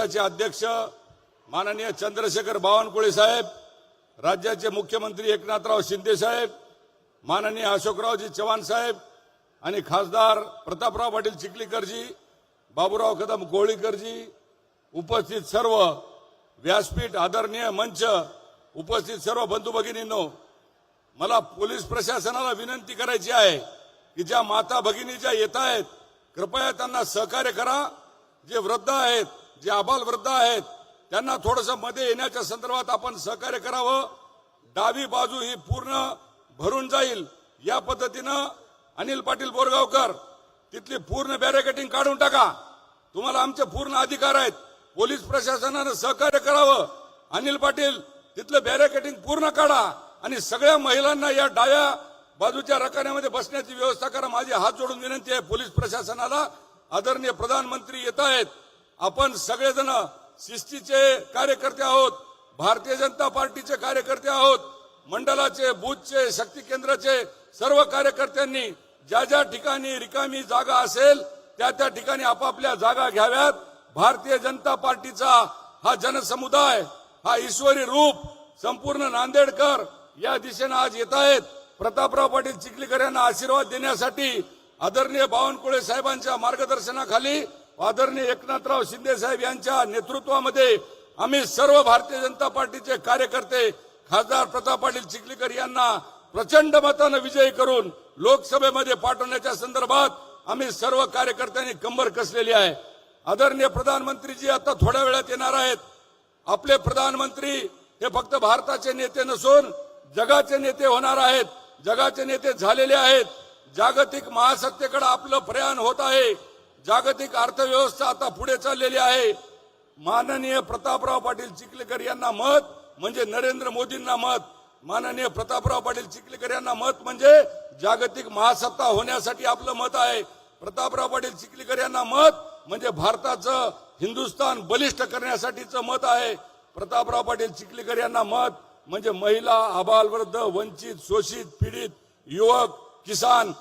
अध्यक्ष माननीय चंद्रशेखर बावनकुळे साहेब राज्याचे मुख्यमंत्री एकनाथराव शिंदे साहेब माननीय अशोकरावजी चव्हाण साहेब आणि खासदार प्रतापराव पाटील चिखलीकरजी बाबूराव कदम कोळीकरजी उपस्थित सर्व व्यासपीठ आदरणीय मंच उपस्थित सर्व बंधू भगिनींनो मला पोलीस प्रशासनाला विनंती करायची आहे की ज्या माता भगिनी ज्या येत आहेत कृपया त्यांना सहकार्य करा. जे वृद्ध आहेत जे आबाल वृद्ध आहेत त्यांना थोडसमध्ये येण्याच्या संदर्भात आपण सहकार्य करावं. डावी बाजू ही पूर्ण भरून जाईल. या पद्धतीनं अनिल पाटील बोरगावकर तिथली पूर्ण बॅरिकेटिंग काढून टाका. तुम्हाला आमचे पूर्ण अधिकार आहेत. पोलीस प्रशासनानं सहकार्य करावं. अनिल पाटील तिथलं बॅरिकेटिंग पूर्ण काढा आणि सगळ्या महिलांना या डाव्या बाजूच्या रकान्यामध्ये बसण्याची व्यवस्था करा. माझी हात जोडून विनंती आहे. पोलीस प्रशासनाला आदरणीय प्रधानमंत्री येत आहेत. आपण सगळेजण शिस्तीचे कार्यकर्ते आहोत भारतीय जनता पार्टीचे कार्यकर्ते आहोत मंडलाचे बुथचे शक्ती केंद्राचे सर्व कार्यकर्त्यांनी ज्या ज्या ठिकाणी रिकामी जागा असेल त्या त्या ठिकाणी आपापल्या जागा घ्याव्यात. भारतीय जनता पार्टीचा हा जनसमुदाय हा ईश्वरी रूप संपूर्ण नांदेडकर या दिशेनं आज येत आहेत. प्रतापराव पाटील चिखलीकर यांना आशीर्वाद देण्यासाठी आदरणीय बावनकुळे साहेबांच्या मार्गदर्शनाखाली आदरणीय एकनाथराव शिंदे साहेब यांच्या नेतृत्वामध्ये आम्ही सर्व भारतीय जनता पार्टीचे कार्यकर्ते खासदार प्रताप पाटील चिखलीकर यांना प्रचंड मतानं विजयी करून लोकसभेमध्ये पाठवण्याच्या संदर्भात आम्ही सर्व कार्यकर्त्यांनी कंबर कसलेली आहे. आदरणीय प्रधानमंत्रीजी आता थोड्या वेळात येणार आहेत. आपले प्रधानमंत्री हे फक्त भारताचे नेते नसून जगाचे नेते होणार आहेत. जगाचे नेते झालेले आहेत. जागतिक महासत्तेकडे आपलं प्रयाण होत आहे. जागतिक अर्थव्यवस्था आता पुढे चाललेली आहे. माननीय प्रतापराव पाटील चिखलेकर यांना मत म्हणजे नरेंद्र मोदींना मत. माननीय प्रतापराव पाटील चिखलीकर यांना मत म्हणजे जागतिक महासत्ता होण्यासाठी आपलं मत आहे. प्रतापराव पाटील चिखलीकर यांना मत म्हणजे भारताचं हिंदुस्थान बलिष्ठ करण्यासाठीचं मत आहे. प्रतापराव पाटील चिखलीकर यांना मत म्हणजे महिला आबालवृद्ध वंचित शोषित पीडित युवक किसान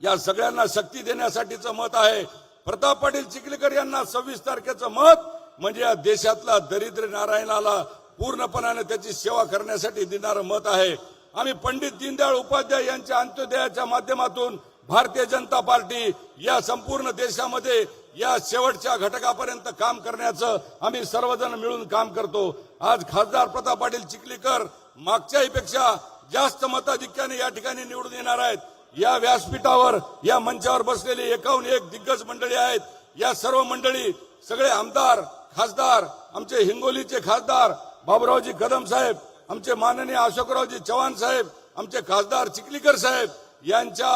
या सगळ्यांना शक्ती देण्यासाठीचं मत आहे. प्रताप पाटील चिखलीकर यांना सव्वीस तारखेचं मत म्हणजे या देशातला दरिद्र नारायणाला पूर्णपणाने त्याची सेवा करण्यासाठी देणारं मत आहे. आम्ही पंडित दीनदयाळ उपाध्याय यांच्या अंत्योदयाच्या माध्यमातून भारतीय जनता पार्टी या संपूर्ण देशामध्ये या शेवटच्या घटकापर्यंत काम करण्याचं आम्ही सर्वजण मिळून काम करतो. आज खासदार प्रताप पाटील चिखलीकर मागच्याही पेक्षा जास्त मताधिक्याने या ठिकाणी निवडून येणार आहेत. या व्यासपीठावर या मंचावर बसलेली एकाहून एक दिग्गज मंडळी आहेत. या सर्व मंडळी सगळे आमदार खासदार आमचे हिंगोलीचे खासदार बाबुरावजी कदम साहेब आमचे माननीय अशोकरावजी चव्हाण साहेब आमचे खासदार चिखलीकर साहेब यांच्या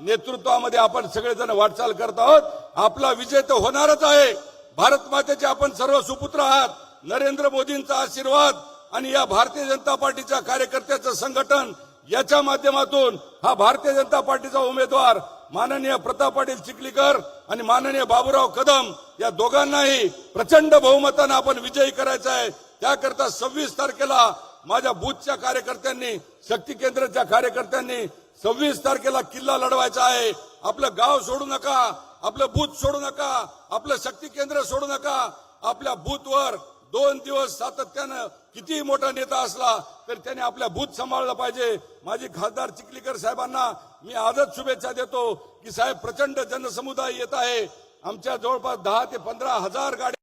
नेतृत्वामध्ये आपण सगळेजण वाटचाल करत आहोत. आपला विजय तर होणारच आहे. भारत मातेचे आपण सर्व सुपुत्र आहात. नरेंद्र मोदींचा आशीर्वाद आणि या भारतीय जनता पार्टीच्या कार्यकर्त्याचं संघटन याच्या माध्यमातून हा भारतीय जनता पार्टीचा उमेदवार माननीय प्रताप पाटील चिखलीकर आणि माननीय बाबूराव कदम या दोघांनाही प्रचंड बहुमतानं आपण विजयी करायचा आहे. त्याकरता सव्वीस तारखेला माझ्या बूथच्या कार्यकर्त्यांनी शक्ती केंद्राच्या कार्यकर्त्यांनी सव्वीस तारखेला किल्ला लढवायचा आहे. आपलं गाव सोडू नका आपलं बूथ सोडू नका आपलं शक्ती केंद्र सोडू नका. आपल्या बूथवर दोन दिवस सातत्यानं कितीही मोठा नेता असला तर त्याने आपल्या भूत सांभाळलं पाहिजे. माझी खासदार चिखलीकर साहेबांना मी आजच शुभेच्छा देतो की साहेब प्रचंड जनसमुदाय येत आहे. आमच्या जवळपास दहा ते पंधरा हजार गाड्या